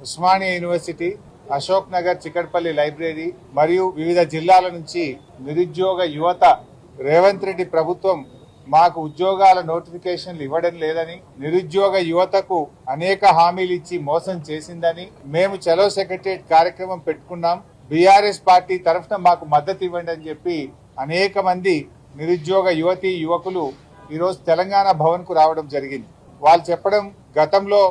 Osmania university Ashok Nagar Chikkadpally library మరియు వివిధ జిల్లాల నుంచి నిరుద్యోగ యువత రేవంత్ రెడ్డి ప్రభుత్వం మాకు ఉద్యోగాల నోటిఫికేషన్లు ఇవ్వడం లేదని నిరుద్యోగ యువతకు అనేక హామీలు ఇచ్చి మోసం చేసిందని మేము చలో సెక్రటరియట్ కార్యక్రమం పెట్టుకున్నాం. బీఆర్ఎస్ పార్టీ తరఫున మాకు మద్దతు ఇవ్వండి అని చెప్పి అనేక మంది నిరుద్యోగ యువతి యువకులు ఈరోజు తెలంగాణ భవన్కు రావడం జరిగింది. వాళ్ళు చెప్పడం గతంలో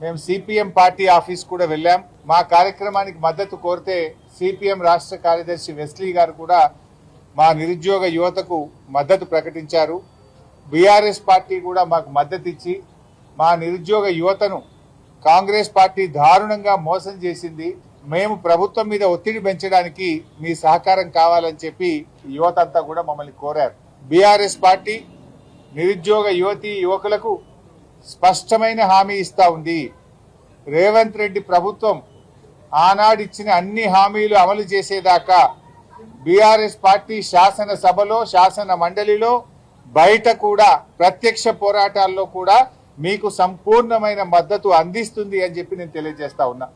మేము సిపిఎం పార్టీ ఆఫీస్ కూడా వెళ్ళాం. మా కార్యక్రమానికి మద్దతు కోరితే సిపిఎం రాష్ట్ర కార్యదర్శి వెస్లీ గారు కూడా మా నిరుద్యోగ యువతకు మద్దతు ప్రకటించారు. బీఆర్ఎస్ పార్టీ కూడా మాకు మద్దతు ఇచ్చి మా నిరుద్యోగ యువతను కాంగ్రెస్ పార్టీ దారుణంగా మోసం చేసింది. మేము ప్రభుత్వం మీద ఒత్తిడి పెంచడానికి మీ సహకారం కావాలని చెప్పి యువత అంతా కూడా మమ్మల్ని కోరారు. బీఆర్ఎస్ పార్టీ నిరుద్యోగ యువతి యువకులకు స్పష్టమైన హామీ ఇస్తా ఉంది. రేవంత్ రెడ్డి ప్రభుత్వం ఆనాడు ఇచ్చిన అన్ని హామీలు అమలు చేసేదాకా బీఆర్ఎస్ పార్టీ శాసనసభలో శాసన మండలిలో బయట కూడా ప్రత్యక్ష పోరాటాల్లో కూడా మీకు సంపూర్ణమైన మద్దతు అందిస్తుంది అని చెప్పి నేను తెలియజేస్తా ఉన్నా.